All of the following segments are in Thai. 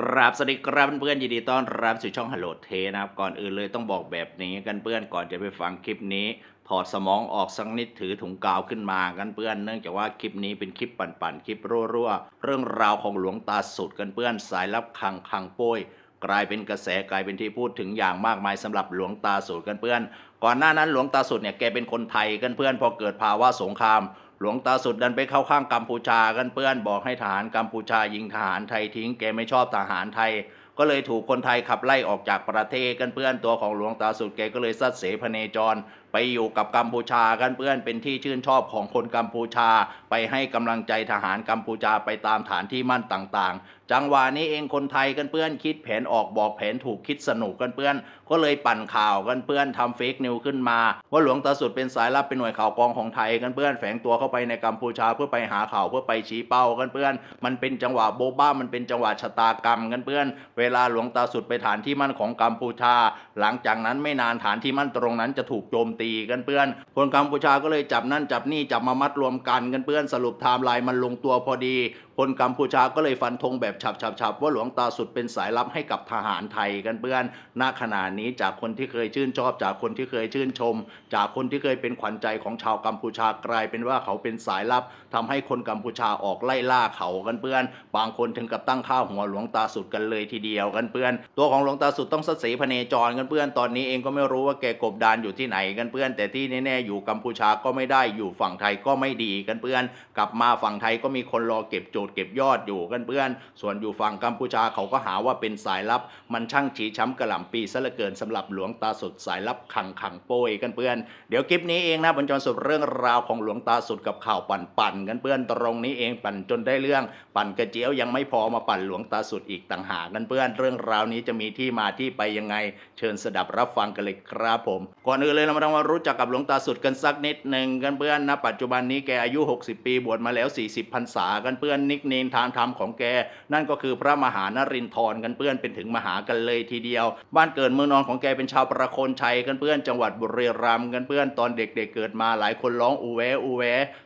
กราบสวัสดีครับเพื่อนๆยินดีต้อนรับสู่ช่องฮัลโหลเทนะครับ ก่อนอื่นเลยต้องบอกแบบนี้กันเพื่อนก่อนจะไปฟังคลิปนี้ ถอดสมองออกสักนิดถือถุงกาวขึ้นมากันเพื่อนเนื่องจากว่าคลิปนี้เป็นคลิปปั่นๆคลิปรั่วๆเรื่องราวของหลวงตาสุดกันเพื่อนสายลับคังคังโป้ยกลายเป็นกระแสกลายเป็นที่พูดถึงอย่างมากมายสำหรับหลวงตาสุดกันเพื่อน ก่อนหน้านั้นหลวงตาสุดเนี่ยแกเป็นคนไทยกันเพื่อนพอเกิดภาวะสงคราม หลวงตาสุดดันไปเข้าข้างกัมพูชากันเพื่อนบอกให้ทหารกัมพูชายิงทหารไทยทิ้งแกไม่ชอบทหารไทย ก็เลยถูกคนไทยขับไล่ออกจากประเทศกันเพื่อนตัวของหลวงตาสุดแกก็เลยซัดเสพเนจร ไปอยู่กับกัมพูชากันเพื่อนเป็นที่ชื่นชอบของคนกัมพูชา ไปให้กำลังใจทหารกัมพูชาไปตามฐานที่มั่นต่างๆ จังหวะนี้เองคนไทยกันเพื่อนคิดแผนออกบอกแผนถูกคิดสนุกกันเพื่อน ก็เลยปั่นข่าวกันเพื่อนทำเฟกนิวขึ้นมา ว่าหลวงตาสุดเป็นสายลับเป็นหน่วยข่าวกองของไทยกันเพื่อนแฝงตัวเข้าไปในกัมพูชาเพื่อไปหาข่าวเพื่อไปชี้เป้ากันเพื่อน มันเป็นจังหวะโบบ้ามันเป็นจังหวะชะตากรรมกันเพื่อน เวลาหลวงตาสุดไปฐานที่มั่นของกัมพูชา หลังจากนั้นไม่นานฐานที่มั่นตรงนั้นจะถูกโจมตีกันเพื่อน คนกัมพูชาก็เลยจับนั่นจับนี่จับมามัดรวมกันกันเพื่อนสรุปไทม์ไลน์มันลงตัวพอดีคนกัมพูชาก็เลยฟันธงแบบฉับๆว่าหลวงตาสุดเป็นสายลับให้กับทหารไทยกันเพื่อนณขณะนี้จากคนที่เคยชื่นชอบ จากคนที่เคยชื่นชม จากคนที่เคยเป็นขวัญใจของชาวกัมพูชากลายเป็นว่าเขาเป็นสายลับทำให้คนกัมพูชาออกไล่ล่าเขากันเพื่อน บางคนถึงกับตั้งข้าวหัวหลวงตาสุดกันเลยทีเดียวกันเพื่อน ตัวของหลวงตาสุดต้องสัตย์เสพเนจรกันเพื่อนตอนนี้เองก็ไม่รู้ว่าแกกบดานอยู่ที่ไหนกันเพื่อน แต่ที่แน่ๆอยู่กัมพูชาก็ไม่ได้อยู่ฝั่งไทยก็ไม่ดีกันเพื่อน กลับมาฝั่งไทยก็มีคนรอเก็บโจทย์เก็บยอดอยู่กันเพื่อนส่วนอยู่ฝั่งกัมพูชาเขาก็หาว่าเป็นสายลับ มันช่างฉีช้ำกระหล่ำปีซะเหลือเกินสำหรับหลวงตาสุดสายลับขังขังโป้ยกันเพื่อนเดี๋ยวคลิปนี้เองนะบรรจรสุดเรื่องราวของหลวงตาสุดกับข่าวปั่นปั่นๆกันเพื่อนตรงนี้เองปั่นจนได้เรื่องปั่นกระเจียวยังไม่พอมาปั่นหลวงตาสุดอีกต่างหากกันเพื่อนเรื่องราวนี้จะมีที่มาที่ไปยังไง เชิญสดับรับฟังกันเลยครับผม ก่อนอื่นเลยเรามาทำความรู้จักกับหลวงตาสุดกันสักนิดหนึ่งกันเพื่อนนะปัจจุบันนี้แกอายุ 60 ปีบวชมาแล้ว 40พรรษากันเพื่อนนกเนมทางธรรมของแก นั่นก็คือพระมหานรินทร์กันเพื่อนเป็นถึงมหากันเลยทีเดียว บ้านเกิดเมืองนอนของแกเป็นชาวประโคนชัยกันเพื่อนจังหวัดบุรีรัมย์กันเพื่อนตอนเด็กๆเกิดมาหลายคนร้องอูแวอูแว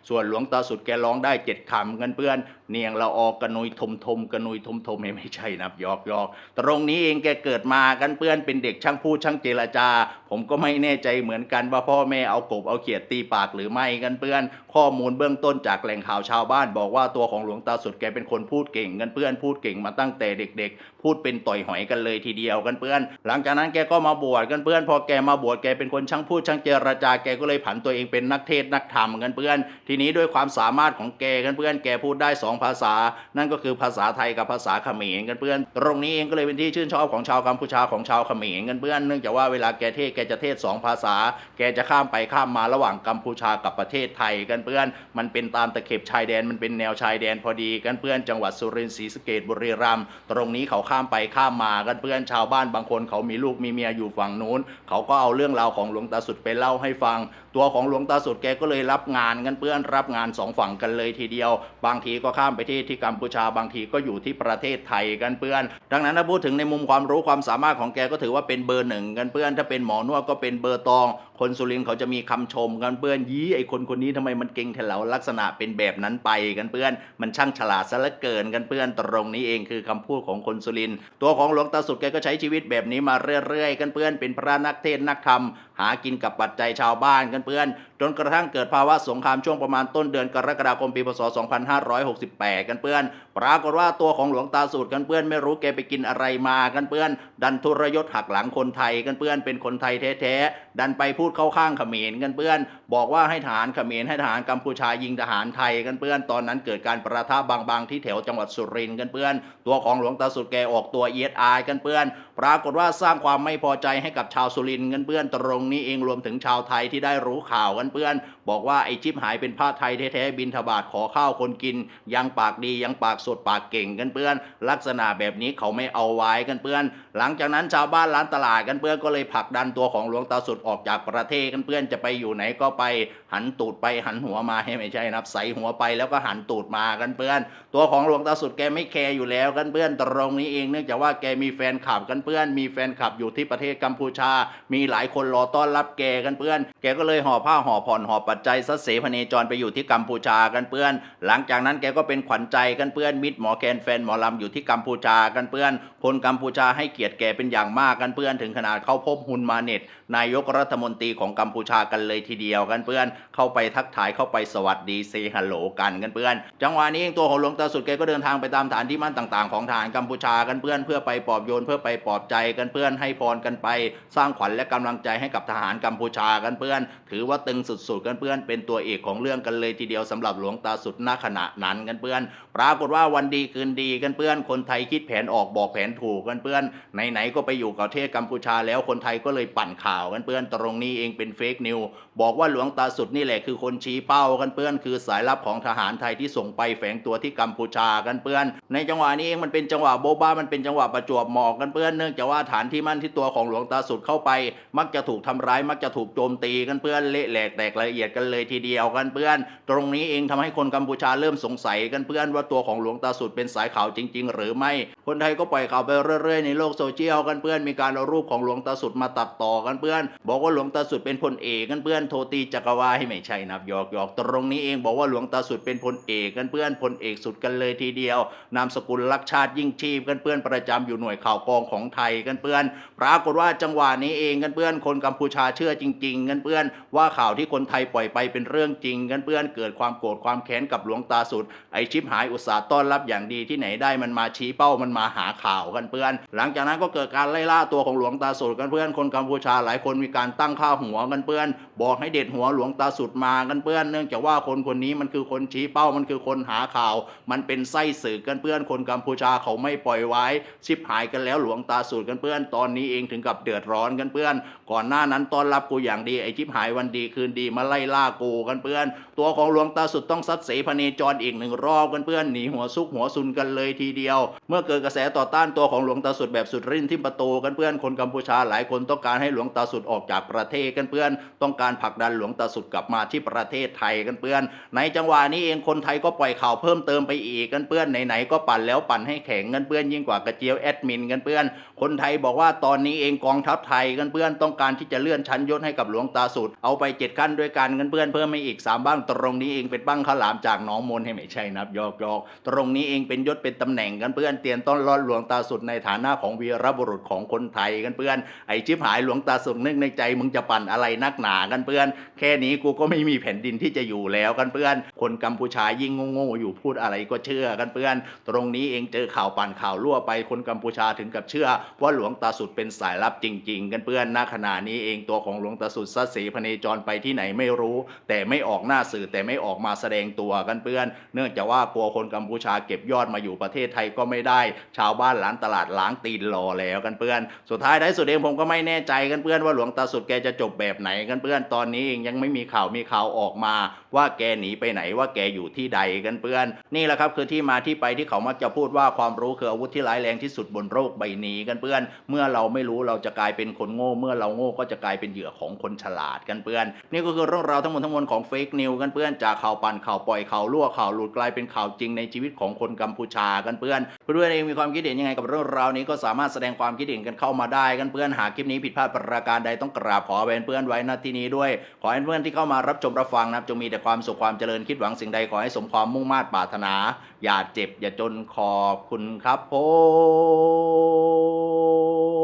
ส่วนหลวงตาสุดแกร้องได้เจ็ดคำกันเพื่อนเนียงละออกกระนุยทมทมกระนุยทมทมไม่ใช่นะหยอกยอกตรงนี้เองแกเกิดมากันเพื่อนเป็นเด็กช่างพูดช่างเจรจา ผมก็ไม่แน่ใจเหมือนกันว่าพ่อแม่เอากบเอาเขียดตีปากหรือไม่กันเพื่อน ข้อมูลเบื้องต้นจากแหล่งข่าวชาวบ้านบอกว่าตัวของหลวงตาสุดแกเป็นคนพูดเก่งกันเพื่อนพูดเก่งมาตั้งแต่เด็ก ๆ พูดเป็นต่อยหอยกันเลยทีเดียวกันเพื่อน หลังจากนั้นแกก็มาบวชกันเพื่อน พอแกมาบวชแกเป็นคนช่างพูดช่างเจรจาแกก็เลยผันตัวเองเป็นนักเทศน์นักธรรมกันเพื่อน ทีนี้ด้วยความสามารถของแกกันเพื่อนแกพูดได้สองภาษา นั่นก็คือภาษาไทยกับภาษาเขมรกันเพื่อน ตรงนี้เองก็เลยเป็นที่ชื่นชอบของชาวกัมพูชาของชาวเขมรกันเพื่อนเนื่องจากว่าเวลาแกเทศแกจะเทศสองภาษา แกจะข้ามไปข้ามมาระหว่างกัมพูชากับประเทศไทยกันเพื่อน มันเป็นตามตะเข็บชายแดนมันเป็นแนวชายแดนพอดีกันเพื่อนจังหวัดสุรินทร์ศรีสะเกษบุรีรัมย์ตรงนี้เขาข้ามไปข้ามมากันเพื่อนชาวบ้านบางคนเขามีลูกมีเมียอยู่ฝั่งนู้น เขาก็เอาเรื่องราวของหลวงตาสุดไปเล่าให้ฟัง ตัวของหลวงตาสุดแกก็เลยรับงานกันเพื่อนรับงานสองฝั่งกันเลยทีเดียว บางทีก็ข้ามไปที่ที่กัมพูชาบางทีก็อยู่ที่ประเทศไทยกันเพื่อน ดังนั้นถ้าพูดถึงในมุมความรู้ความสามารถของแกก็ถือว่าเป็นเบอร์หนึ่งกันเพื่อน ถ้าเป็นหมอนวดก็เป็นเบอร์ตอง คนสุรินทร์เขาจะมีคำชมกันเพื่อนยี้ไอคนคนนี้ทำไมมันเก่งแถวลักษณะเป็นแบบนั้นไปกันเพื่อน มันช่างฉลาดซะเหลือเกินกันเพื่อนตรงนี้เองคือคำพูดของคนสุรินตัวของหลวงตาสุดแกก็ใช้ชีวิตแบบนี้มาเรื่อยๆกันเพื่อนเป็นพระนักเทศน์นักธรรม หากินกับปัจจัยชาวบ้านกันเพื่อนจนกระทั่งเกิดภาวะสงครามช่วงประมาณต้นเดือนกรกฎาคมปีพศ 2568 กันเพื่อน ปรากฏว่าตัวของหลวงตาสูตรกันเพื่อนไม่รู้แกไปกินอะไรมากันเพื่อน ดันทุรยศหักหลังคนไทยกันเพื่อนเป็นคนไทยแท้ๆดันไปพูดเข้าข้างเขมรกันเพื่อน บอกว่าให้ทหารเขมรให้ทหารกัมพูชายิงทหารไทยกันเพื่อน ตอนนั้นเกิดการประทะบางๆที่แถวจังหวัดสุรินทร์กันเพื่อน ตัวของหลวงตาสุดแกออกตัวเอียดอายกันเพื่อน ปรากฏว่าสร้างความไม่พอใจให้กับชาวสุรินทร์กันเพื่อนตรงนี้เองรวมถึงชาวไทยที่ได้รู้ข่าวกันเพื่อน บอกว่าไอ้ชิปหายเป็นผ้าไทยแท้ๆบินทบาทขอข้าวคนกิน ยังปากดียังปากสดปากเก่งกันเพื่อน ลักษณะแบบนี้เขาไม่เอาไว้กันเพื่อน หลังจากนั้นชาวบ้านร้านตลาดกันเพื่อนก็เลยผลักดันตัวของหลวงตาสุดออกจากประเทศกันเพื่อนจะไปอยู่ไหนก็ไป หันตูดไปหันหัวมาให้ไม่ใช่นะครับใส่หัวไปแล้วก็หันตูดมากันเพื่อน ตัวของหลวงตาสุดแกไม่แคร์อยู่แล้วกันเพื่อนตรงนี้เองเนื่องจากว่าแกมีแฟนคลับกันเพื่อน มีแฟนคลับอยู่ที่ประเทศกัมพูชา มีหลายคนรอต้อนรับแกกันเพื่อน แกก็เลยห่อผ้าห่อผ่อนห่อปัจจัยซัดเสพเนจรไปอยู่ที่กัมพูชากันเพื่อน หลังจากนั้นแกก็เป็นขวัญใจกันเพื่อนมิตรหมอแคนแฟนหมอลำอยู่ที่กัมพูชากันเพื่อน คนกัมพูชาให้เกียรติแกเป็นอย่างมากกันเพื่อน ถึงขนาดเข้าพบฮุนมาเน็ตนายกรัฐมนตรีของกัมพูชากันเลยทีเดียวกันเพื่อน เข้าไปทักทายเข้าไปสวัสดีเซฮัลโหลกันกันเพื่อน จังหวะนี้เองตัวของหลวงตาสุดแกก็เดินทางไปตามฐานที่มั่นต่าง ๆ ของทหารกัมพูชากันเพื่อนเพื่อไปปลอบโยนเพื่อไปปลอบใจกันเพื่อนให้พรกันไป สร้างขวัญและกำลังใจให้กับทหารกัมพูชากันเพื่อน ถือว่าตึงสุดๆกันเพื่อน เป็นตัวเอกของเรื่องกันเลยทีเดียวสำหรับหลวงตาสุดณขณะนั้นกันเพื่อน ปรากฏว่าวันดีคืนดีกันเพื่อน คนไทยคิดแผนออกบอกแผนถูกกันเพื่อนไหนๆก็ไปอยู่กับเทศกัมพูชาแล้วคนไทยก็เลยปั่นข่าวกันเพื่อนตรงนี้เองเป็นเฟกนิวบอกว่าหลวงตาสุดนี่แหละคือคนชี้เป้ากันเพื่อน คือสายลับของทหารไทยที่ส่งไปแฝงตัวที่กัมพูชากันเพื่อน ในจังหวะนี้เองมันเป็นจังหวะโบะบ้ามันเป็นจังหวะประจวบเหมาะกันเพื่อนเนื่องื่องจากว่าฐานที่มั่นที่ตัวของหลวงตาสุดเข้าไป มักจะถูกทำร้ายมักจะถูกโจมตีกันเพื่อนเละแหลกแตกละเอียดกันเลยทีเดียวกันเพื่อน ตรงนี้เองทำให้คนกัมพูชาเริ่มสงสัยกันเพื่อนว่าตัวของหลวงตาสุดเป็นสายข่าวจริง ๆ หรือไม่ คนไทยก็ปล่อยข่าวไปเรื่อยๆในโลกโซเชียลกันเพื่อนมีการเอารูปของหลวงตาสุดมาตัดต่อกันเพื่อน บอกว่าหลวงตาสุดเป็นพลเอกกันเพื่อนโทตีจักรวาลให้ไม่ใช่นับหยอกหยอกตรงนี้เองบอกว่าหลวงตาสุดเป็นพลเอกกันเพื่อนพลเอกสุดกันเลยทีเดียวนามสกุลรักชาติยิ่งชีพกันเพื่อนประจำอยู่หน่วยข่าวกองของไทยกันเพื่อน ปรากฏว่าจังหวะนี้เองกันเพื่อนคนกัมพูชาเชื่อจริง ๆ กันเพื่อนว่าข่าวที่คนไทยปล่อยไปเป็นเรื่องจริง กันเพื่อนเกิดความโกรธความแค้นกับหลวงตาสุด ไอชิปหายอุตสาห์ต้อนรับอย่างดีที่ไหนได้มันมาชี้เป้ามันมาหาข่าวกันเพื่อน หลังจากนั้นก็เกิดการไล่ล่าตัวของหลวงตาสุดกันเพื่อนคนกัมพูชาหลายคนมีการตั้งค่าหัวกันเพื่อน บอกให้เด็ดหัวหลวงตาสุดมากันเพื่อน เนื่องจากว่าคนคนนี้มันคือคนชี้เป้ามันคือคนหาข่าว มันเป็นไส้สื่อกันเพื่อนคนกัมพูชาเขาไม่ปล่อยไว้ ชิบหายกันแล้วหลวงตาสุดกันเพื่อน ตอนนี้เองถึงกับเดือดร้อนกันเพื่อน ก่อนหน้านั้นต้อนรับกูอย่างดีไอ้ชิบหายวันดีคืนดีมาไล่ล่ากูกันเพื่อน ตัวของหลวงตาสุดต้องซัดเสพเนจรอีกหนึ่งรอบกันเพื่อนหนีหัวซุกหัวซุนกันเลยทีเดียว เมื่อเกิดกระแสต่อต้านตัวของหลวงตาสุดแบบสุดริ้นที่ประตูกันเพื่อนคนกัมพูชาหลายคนต้องการให้หลวงตาสุดออกจากประเทศกันเพื่อน ต้องการผลักดันหลวงตาสุดกลับมาที่ประเทศไทยกันเพื่อน ในจังหวะนี้เองคนไทยก็ปล่อยข่าวเพิ่มเติมไปอีกกันเพื่อนไหนๆก็ปั่นแล้วปั่นให้แข็งกันเพื่อนยิ่งกว่ากระเจียวแอดมินกันเพื่อน คนไทยบอกว่าตอนนี้เองกองทัพไทยกันเพื่อนต้องการที่จะเลื่อนชั้นยศให้กับหลวงตาสุด เอาไปเจ็ดขั้นด้วยกันกันเพื่อนเพิ่มไม่อีกสามบ้างตรงนี้เองเป็นบ้างข้าวหลามจากน้องมนให้ไม่ใช่นับยอกยอกตรงนี้เองเป็นยศเป็นตำแหน่งกันเพื่อนเตียนต้อนรอดหลวงตาสุดในฐานะของวีรบุรุษของคนไทยกันเพื่อนไอชิบหายหลวงตาสุดนึกในใจมึงจะปั่นอะไรนักหนากันเพื่อน แค่นี้กูก็ไม่มีแผ่นดินที่จะอยู่แล้วกันเพื่อน คนกัมพูชายิ่งโง่ๆอยู่พูดอะไรก็เชื่อกันเพื่อน ตรงนี้เองเจอข่าวปั่นข่าวรั่วไปคนกัมพูชาถึงกับเชื่อว่าหลวงตาสุดเป็นสายลับจริง ๆ กันเพื่อนณขณะนี้เองตัวของหลวงตาสุดซัดเสพเนจรไปที่ไหนไม่รู้ แต่ไม่ออกหน้าสื่อแต่ไม่ออกมาแสดงตัวกันเพื่อน เนื่องจากว่ากลัวคนกัมพูชาเก็บยอดมาอยู่ประเทศไทยก็ไม่ได้ ชาวบ้านหลานตลาดล้างตีนรอแล้วกันเพื่อน สุดท้ายท้สุดเองผมก็ไม่แน่ใจกันเพื่อนว่าหลวงตาสุดแกจะจบแบบไหนกันเพื่อนตอนนี้เองยังไม่มีข่าวมีข่าวออกมา ว่าแกหนีไปไหนว่าแกอยู่ที่ใดกันเพื่อน นี่แหละครับคือที่มาที่ไปที่เขามักจะพูดว่าความรู้คืออาวุธที่ร้ายแรงที่สุดบนโลกใบนี้กันเพื่อน เมื่อเราไม่รู้เราจะกลายเป็นคนโง่ เมื่อเราโง่ก็จะกลายเป็นเหยื่อของคนฉลาดกันเพื่อน นี่ก็คือเรื่องราวทั้งหมดทั้งมวลของเฟกนิวกันเพื่อนจากข่าวปั่นข่าวปล่อยข่าวรั่วข่าวหลุดกลายเป็นข่าวจริงในชีวิตของคนกัมพูชากันเพื่อน เพื่อนๆเองมีความคิดเห็นยังไงกับเรื่องราวนี้ก็สามารถแสดงความคิดเห็นกันเข้ามาได้กันเพื่อนหากคลิปนี้ผิดพลาดประการใดต้องกราบขอเป็นเพื่อนไว้ณที่นี้ด้วย ขอให้เพื่อนที่เข้ามารับชมรับฟังนะครับจงมีแต่ความสุขความเจริญคิดหวังสิ่งใดขอให้สมความมุ่งมา่ปรารถนา อย่าเจ็บอย่าจนขอบคุณครับผม